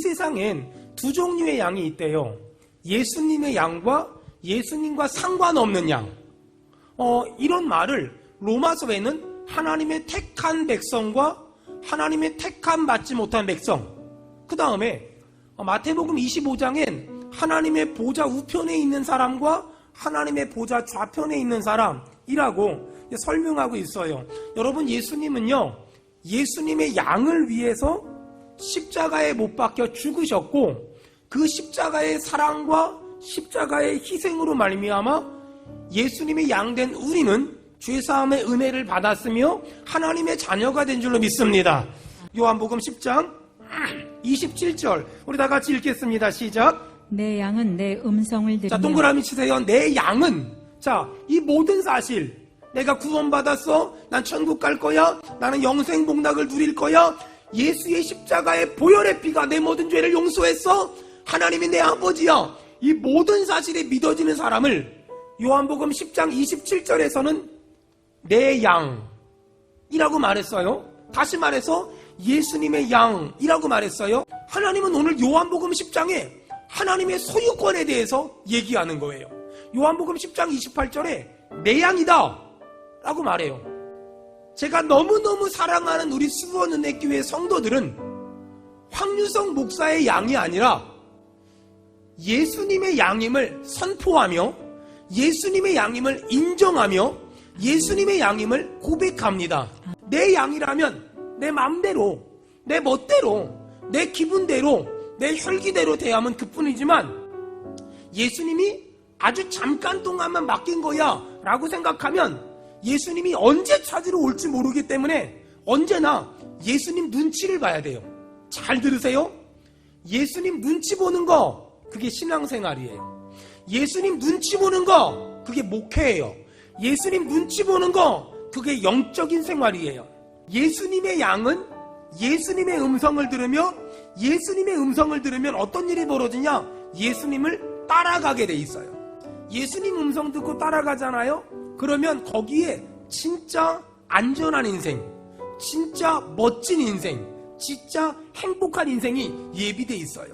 세상엔 두 종류의 양이 있대요. 예수님의 양과 예수님과 상관없는 양. 어, 이런 말을 로마서에는 하나님의 택한 백성과 하나님의 택한 받지 못한 백성. 그 다음에 마태복음 25장엔 하나님의 보좌 우편에 있는 사람과 하나님의 보좌 좌편에 있는 사람이라고 설명하고 있어요. 여러분 예수님은요. 예수님의 양을 위해서 십자가에 못 박혀 죽으셨고 그 십자가의 사랑과 십자가의 희생으로 말미암아 예수님의 양된 우리는 죄사함의 은혜를 받았으며 하나님의 자녀가 된 줄로 믿습니다. 요한복음 10장 27절 우리 다 같이 읽겠습니다. 시작. 내 양은 내 음성을 들으며 자, 동그라미 치세요. 내 양은 자, 이 모든 사실 내가 구원받았어. 난 천국 갈 거야. 나는 영생 복락을 누릴 거야. 예수의 십자가의 보혈의 피가 내 모든 죄를 용서했어. 하나님이 내 아버지야. 이 모든 사실에 믿어지는 사람을 요한복음 10장 27절에서는 내 양이라고 말했어요. 다시 말해서 예수님의 양이라고 말했어요. 하나님은 오늘 요한복음 10장에 하나님의 소유권에 대해서 얘기하는 거예요. 요한복음 10장 28절에 내 양이다 라고 말해요. 제가 너무너무 사랑하는 우리 수원은혜교회 성도들은 황유성 목사의 양이 아니라 예수님의 양임을 선포하며 예수님의 양임을 인정하며 예수님의 양임을 고백합니다. 내 양이라면 내 마음대로, 내 멋대로, 내 기분대로, 내 혈기대로 대하면 그뿐이지만 예수님이 아주 잠깐 동안만 맡긴 거야 라고 생각하면 예수님이 언제 찾으러 올지 모르기 때문에 언제나 예수님 눈치를 봐야 돼요. 잘 들으세요. 예수님 눈치 보는 거 그게 신앙생활이에요. 예수님 눈치 보는 거 그게 목회예요. 예수님 눈치 보는 거 그게 영적인 생활이에요. 예수님의 양은 예수님의 음성을 들으며 예수님의 음성을 들으면 어떤 일이 벌어지냐? 예수님을 따라가게 돼 있어요. 예수님 음성 듣고 따라가잖아요? 그러면 거기에 진짜 안전한 인생, 진짜 멋진 인생, 진짜 행복한 인생이 예비돼 있어요.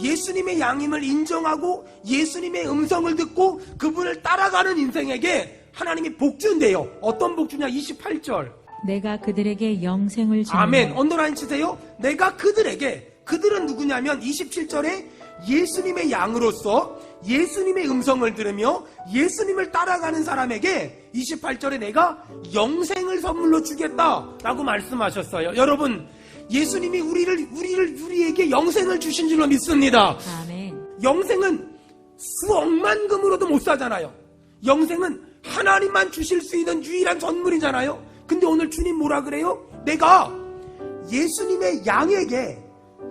예수님의 양임을 인정하고 예수님의 음성을 듣고 그분을 따라가는 인생에게 하나님이 복 준대요. 어떤 복 주냐? 28절. 내가 그들에게 영생을 주며 아멘. 언더라인 치세요. 내가 그들에게 그들은 누구냐면 27절에 예수님의 양으로서 예수님의 음성을 들으며 예수님을 따라가는 사람에게 28절에 내가 영생을 선물로 주겠다라고 말씀하셨어요. 여러분, 예수님이 우리를 우리를 우리에게 영생을 주신 줄로 믿습니다. 아멘. 영생은 수억만 금으로도 못 사잖아요. 영생은 하나님만 주실 수 있는 유일한 선물이잖아요. 근데 오늘 주님 뭐라 그래요? 내가 예수님의 양에게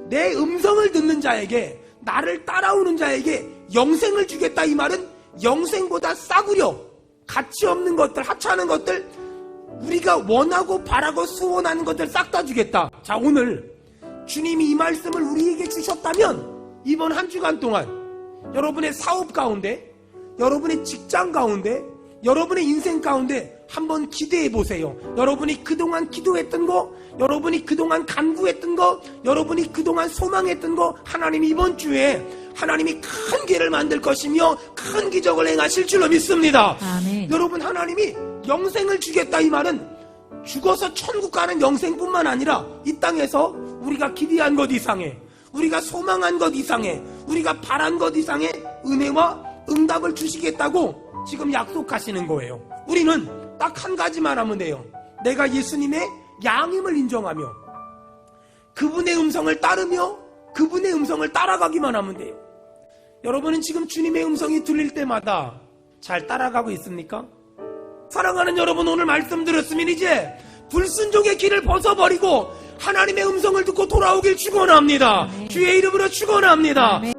내 음성을 듣는 자에게 나를 따라오는 자에게 영생을 주겠다 이 말은 영생보다 싸구려 가치 없는 것들 하찮은 것들 우리가 원하고 바라고 소원하는 것들 싹 다 주겠다. 자 오늘 주님이 이 말씀을 우리에게 주셨다면 이번 한 주간 동안 여러분의 사업 가운데 여러분의 직장 가운데 여러분의 인생 가운데 한번 기대해 보세요. 여러분이 그동안 기도했던 거, 여러분이 그동안 간구했던 거, 여러분이 그동안 소망했던 거, 하나님이 이번 주에 하나님이 큰 길을 만들 것이며 큰 기적을 행하실 줄로 믿습니다. 아멘. 여러분 하나님이 영생을 주겠다 이 말은 죽어서 천국 가는 영생뿐만 아니라 이 땅에서 우리가 기대한 것 이상의 우리가 소망한 것 이상의 우리가 바란 것 이상의 은혜와 응답을 주시겠다고 지금 약속하시는 거예요. 우리는 딱 한 가지만 하면 돼요. 내가 예수님의 양임을 인정하며 그분의 음성을 따르며 그분의 음성을 따라가기만 하면 돼요. 여러분은 지금 주님의 음성이 들릴 때마다 잘 따라가고 있습니까? 사랑하는 여러분 오늘 말씀 들었으면 이제 불순종의 길을 벗어버리고 하나님의 음성을 듣고 돌아오길 축원합니다. 주의 이름으로 축원합니다.